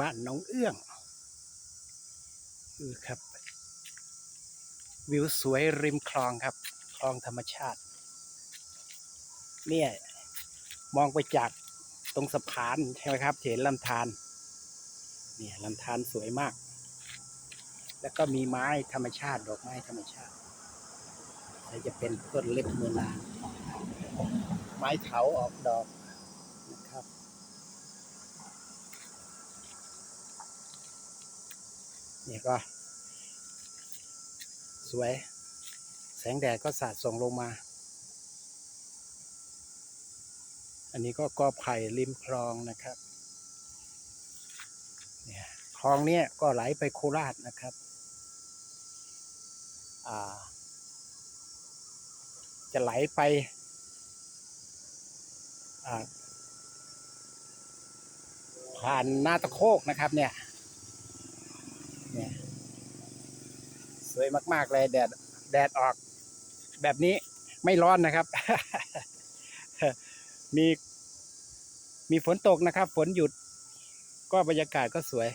บ้านน้องเอื้องดูครับ วิวสวยริมคลองครับ คลองธรรมชาติ เนี่ย มองไปจากตรงสะพานใช่ไหมครับเห็นลำธารเนี่ยลำธารสวยมาก แล้วก็มีไม้ธรรมชาติ ดอกไม้ธรรมชาติจะเป็นต้นเล็บมือนาไม้เถาออกดอกนะครับ นี่ก็ สวย แสงแดดก็สาดส่องลงมา อันนี้ก็กอไผ่ริมคลองนะครับเนี่ยคลองเนี้ยก็ไหลไปโคราชนะครับจะไหลไปผ่านนาตะโคกนะครับเนี่ย เนี่ยสวยมากๆเลยแดดแดดออก แบบนี้ไม่ร้อนนะครับ มีมีฝนตกนะครับ ฝนหยุดก็บรรยากาศก็สวย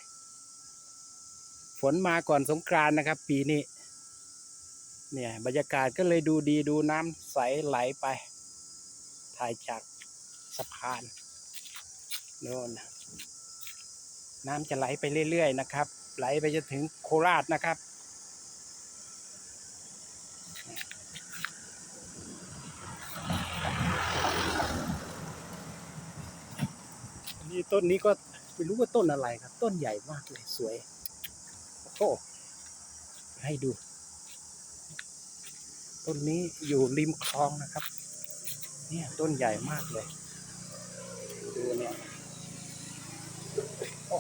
ฝนมาก่อนสงกรานนะครับ ปีนี้เนี่ยบรรยากาศก็เลยดูดีดูน้ำใสไหลไป ถ่ายจากสะพานโน่นน้ำจะไหลไปเรื่อยๆนะครับ ไหลไปจนถึงโคราชนะครับ นี่ต้นนี้ก็ไม่รู้ว่าต้นอะไรครับ ต้นใหญ่มากเลยสวย โอ้โหให้ดู ต้นนี้อยู่ริมคลองนะครับ เนี่ยต้นใหญ่มากเลย ดูเนี่ยโอ้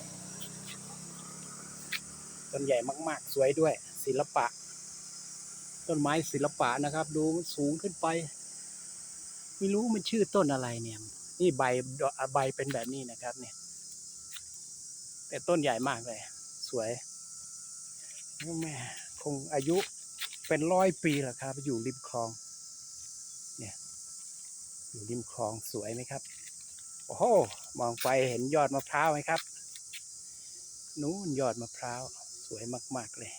ต้นใหญ่มากๆ สวยด้วย ศิลปะ ต้นไม้ศิลปะนะครับ ดูมันสูงขึ้นไป ไม่รู้มันชื่อต้นอะไรเนี่ย นี่ใบใบเป็นแบบนี้นะครับ เนี่ย แต่ต้นใหญ่มากเลย สวยแม่คงอายุเป็นร้อยปีแล้วครับ อยู่ริมคลอง เนี่ย อยู่ริมคลองสวยไหมครับ โอ้โห มองไปเห็นยอดมะพร้าวไหมครับ นู้นยอดมะพร้าว สวยมาก ๆ เลย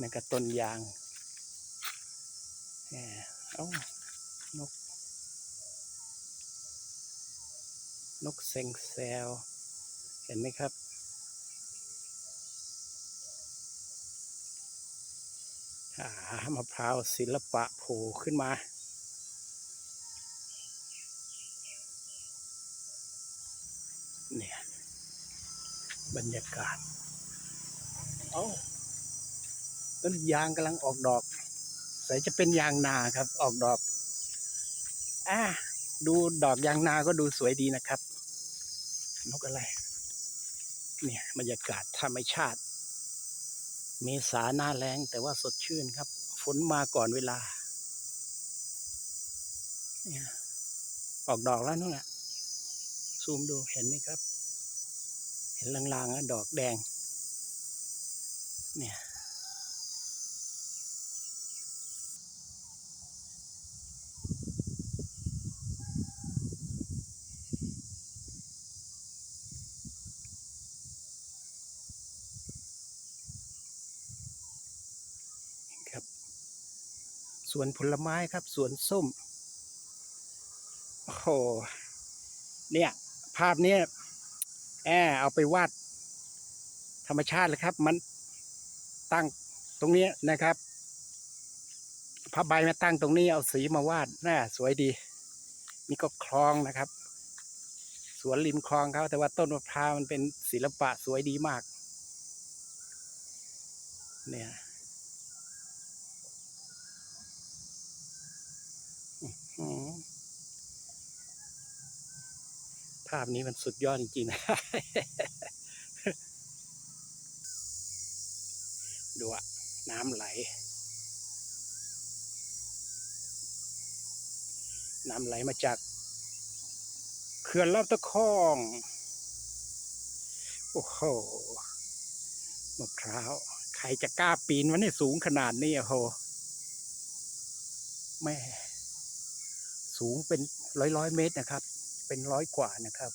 นั่นก็ต้นยางเอ้านก นกเซงแซว เห็นไหมครับหามะพร้าวศิลปะโผล่ขึ้นมา เนี่ย บรรยากาศ เอ้าต้นยางกำลังออกดอกใส่จะเป็นยางนาครับ ออกดอกอ่าดูดอกยางนาก็ดูสวยดีนะครับ นกอะไร เนี่ยบรรยากาศธรรมชาติ เมษาหน้าแรงแต่ว่าสดชื่นครับ ฝนมาก่อนเวลา เนี่ยออกดอกแล้วนู่นน่ะซูมดูเห็นไหมครับ เห็นลางๆนะดอกแดง เนี่ยครับสวนผลไม้ครับสวนส้ม โอ้โหเนี่ย ภาพเนี้ย แอเอาไปวาดธรรมชาติเลยครับ มันตั้งตรงนี้นะครับผ้าใบมาตั้งตรงนี้เอาสีมาวาดน่าสวยดีนี่ก็คลองนะครับ สวนริมคลองเขาแต่ว่าต้นมะพร้าวมันเป็นศิลปะสวยดีมาก เนี่ย ภาพนี้มันสุดยอดจริงๆนะดูอะน้ำไหล น้ำไหลมาจากเขื่อนลำตะคอง โอ้โหมะพร้าว ใครจะกล้าปีนวันนี้สูงขนาดนี้อะโหแม่สูงเป็นร้อยร้อยเมตรนะครับ เป็นร้อยกว่านะครับ